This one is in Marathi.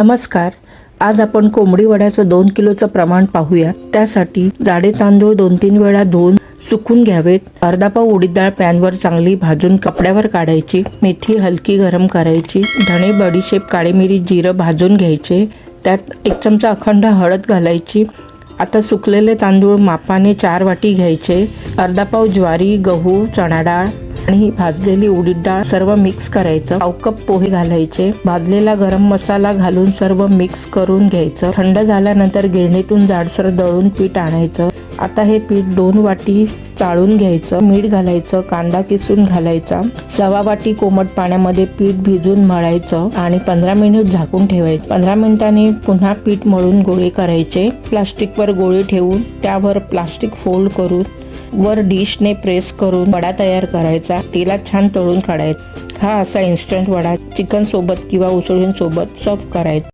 नमस्कार. आज आपण कोंबडी वड्याचं दोन किलोचं प्रमाण पाहूया. त्यासाठी जाडे तांदूळ दोन तीन वेळा धुवून सुकून घ्यावेत. अर्धा पाव उडीद डाळ पॅनवर चांगली भाजून कपड्यावर काढायची. मेथी हलकी गरम करायची. धणे बडीशेप काळी मिरी जिरं भाजून घ्यायचे. त्यात एक चमचा अखंड हळद घालायची. आता सुकलेले तांदूळ मापाने चार वाटी घ्यायचे. अर्धा पाव ज्वारी गहू चणा डाळ आणि भाजलेली उडीद डाळ सर्व मिक्स करायचं. पाव कप पोहे घालायचे. भाजलेला गरम मसाला घालून सर्व मिक्स करून घ्यायचं. थंड झाल्यानंतर गिरणीतून जाडसर दळून पीठ आणायचं. आता हे पीठ दोन वाटी चाळून घ्यायचं. मीठ घालायचं. कांदा किसून घालायचा. सवा वाटी कोमट पाण्यामध्ये पीठ भिजून मळायचं आणि पंधरा मिनिट झाकून ठेवायचं. पंधरा मिनिटांनी पुन्हा पीठ मळून गोळे करायचे. प्लास्टिकवर गोळे ठेवून त्यावर प्लास्टिक फोल्ड करून वर डिशने प्रेस करून वडा तयार करायचा. तेलात छान तळून काढायचा. हा असा इन्स्टंट वडा चिकन सोबत किंवा उसळून सोबत सर्व करायचा.